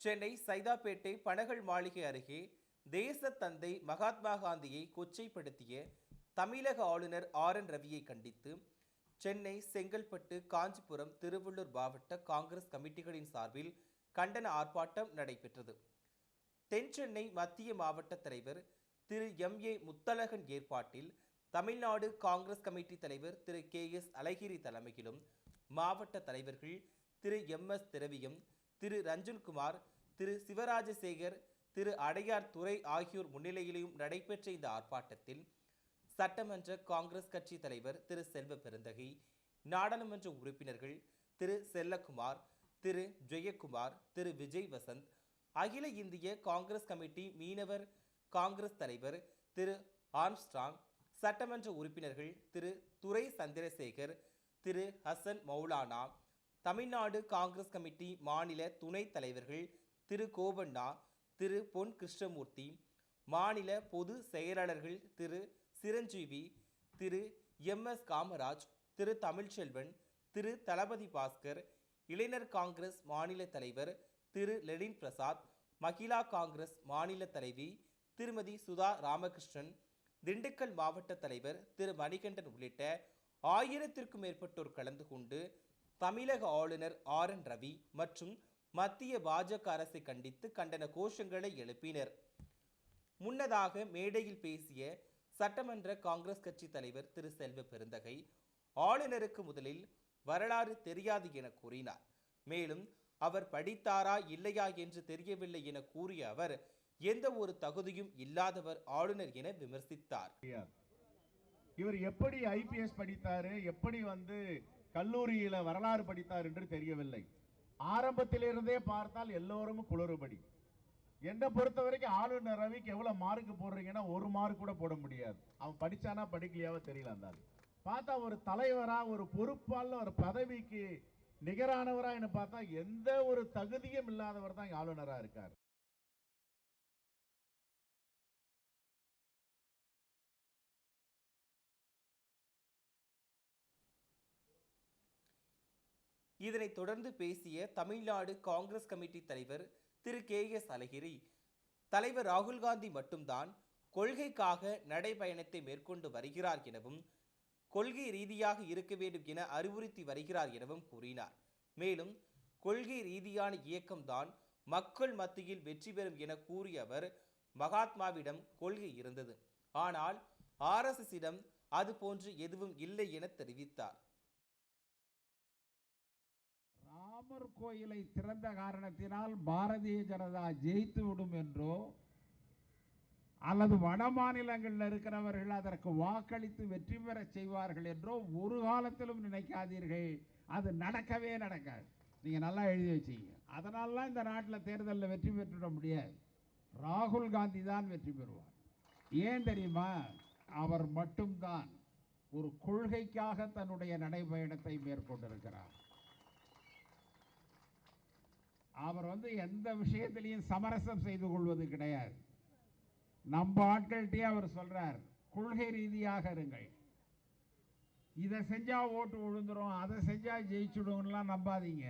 சென்னை சைதாப்பேட்டை பனகல் மாளிகை அருகே தேச தந்தை மகாத்மா காந்தியை கொச்சைப்படுத்திய தமிழக ஆளுநர் ஆர் என் ரவியை கண்டித்து சென்னை செங்கல்பட்டு காஞ்சிபுரம் திருவள்ளூர் மாவட்ட காங்கிரஸ் கமிட்டிகளின் சார்பில் கண்டன ஆர்ப்பாட்டம் நடைபெற்றது. தென் சென்னை மத்திய மாவட்ட தலைவர் திரு எம். ஏ. முத்தழகன் ஏற்பாட்டில் தமிழ்நாடு காங்கிரஸ் கமிட்டி தலைவர் திரு கே. எஸ். அழகிரி தலைமையிலும் மாவட்ட தலைவர்கள் திரு எம். எஸ். திரவியம் திரு ரஞ்சன்குமார் திரு சிவராஜசேகர் திரு அடையார் துறை ஆகியோர் முன்னிலையிலும் நடைபெற்ற இந்த ஆர்ப்பாட்டத்தில் சட்டமன்ற காங்கிரஸ் கட்சி தலைவர் திரு செல்வ பெருந்தகை நாடாளுமன்ற உறுப்பினர்கள் திரு செல்லக்குமார் திரு ஜெயக்குமார் திரு விஜய் வசந்த் அகில இந்திய காங்கிரஸ் கமிட்டி மீனவர் காங்கிரஸ் தலைவர் திரு ஆர்ம்ஸ்ட்ராங் சட்டமன்ற உறுப்பினர்கள் திரு துரை சந்திரசேகர் திரு ஹசன் மௌலானா தமிழ்நாடு காங்கிரஸ் கமிட்டி மாநில துணைத் தலைவர்கள் திரு. கோபண்ணா திரு. பொன் கிருஷ்ணமூர்த்தி மாநில பொது செயலாளர்கள் திரு. சிரஞ்சீவி திரு. எம். எஸ். காமராஜ் திரு. தமிழ்ச்செல்வன் திரு. தளபதி பாஸ்கர் இளைஞர் காங்கிரஸ் மாநில தலைவர் திரு. லெனின் பிரசாத் மகிழா காங்கிரஸ் மாநில தலைவி திருமதி சுதா ராமகிருஷ்ணன் திண்டுக்கல் மாவட்ட தலைவர் திரு. மணிகண்டன் உள்ளிட்ட ஆயிரத்திற்கும் மேற்பட்டோர் கலந்து கொண்டு தமிழக ஆளுநர் ஆர் என் ரவி மற்றும் மத்திய பாஜக அரசை கண்டித்து கண்டன கோஷங்களை எழுப்பினர். முன்னதாக மேடையில் பேசிய சட்டமன்ற காங்கிரஸ் கட்சி தலைவர் திரு செல்வ பெருந்தகை ஆளுநருக்கு முதலில் வரலாறு தெரியாது என கூறினார். மேலும் அவர் படித்தாரா இல்லையா என்று தெரியவில்லை என கூறிய அவர் எந்த ஒரு தகுதியும் இல்லாதவர் ஆளுநர் என விமர்சித்தார். இவர் எப்படி ஐபிஎஸ் படித்தாரு எப்படி வந்து கல்லூரியில் வரலாறு படித்தார் என்று தெரியவில்லை. ஆரம்பத்திலிருந்தே பார்த்தால் எல்லோரும் குளறுபடி. என்னை பொறுத்த வரைக்கும் ஆளுநர் ரவிக்கு எவ்வளவு மார்க் போடுறீங்கன்னா ஒரு மார்க் கூட போட முடியாது. அவன் படிச்சானா படிக்கலையாவோ தெரியல அந்த பார்த்தா ஒரு தலைவரா ஒரு பொறுப்பால் ஒரு பதவிக்கு நிகரானவரா என்ன பார்த்தா எந்த ஒரு தகுதியும் இல்லாதவர் தான் ஆளுநராக இருக்கார். இதனைத் தொடர்ந்து பேசிய தமிழ்நாடு காங்கிரஸ் கமிட்டி தலைவர் திரு. கே. எஸ். அழகிரி தலைவர் ராகுல் காந்தி மட்டும்தான் கொள்கைக்காக நடைபயணத்தை மேற்கொண்டு வருகிறார் எனவும் கொள்கை ரீதியாக இருக்க வேண்டும் என அறிவுறுத்தி வருகிறார் எனவும் கூறினார். மேலும் கொள்கை ரீதியான இயக்கம்தான் மக்கள் மத்தியில் வெற்றி பெறும் என கூறிய அவர் மகாத்மாவிடம் கொள்கை இருந்தது. ஆனால் ஆர்எஸ்எஸிடம் அது போன்று எதுவும் இல்லை என தெரிவித்தார். ராமர் கோயிலை திறந்த காரணத்தினால் பாரதிய ஜனதா ஜெயித்து விடும் என்றோ அல்லது வட மாநிலங்களில் இருக்கிறவர்கள் அதற்கு வாக்களித்து வெற்றி பெறச் செய்வார்கள் என்றோ ஒரு காலத்திலும் நினைக்காதீர்கள். அது நடக்கவே நடக்காது. நீங்கள் நல்லா எழுதி வச்சிங்க. அதனாலலாம் இந்த நாட்டில் தேர்தலில் வெற்றி பெற்றுவிட முடியாது. ராகுல் காந்தி தான் வெற்றி பெறுவார். ஏன் தெரியுமா? அவர் மட்டும்தான் ஒரு கொள்கைக்காக தன்னுடைய நடைபயணத்தை மேற்கொண்டிருக்கிறார். அவர் வந்து எந்த விஷயத்திலையும் சமரசம் செய்து கொள்வது கிடையாது. நம்ம ஆட்கள்கிட்டயே அவர் சொல்கிறார் கொள்கை ரீதியாக இருங்கள். இதை செஞ்சால் ஓட்டு விழுந்துரும் அதை செஞ்சால் ஜெயிச்சுடும்லாம் நம்பாதீங்க.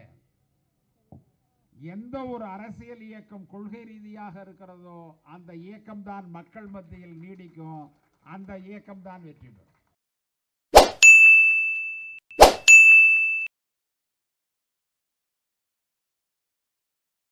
எந்த ஒரு அரசியல் இயக்கம் கொள்கை ரீதியாக இருக்கிறதோ அந்த இயக்கம்தான் மக்கள் மத்தியில் நீடிக்கும் அந்த இயக்கம்தான் வெற்றி பெறும்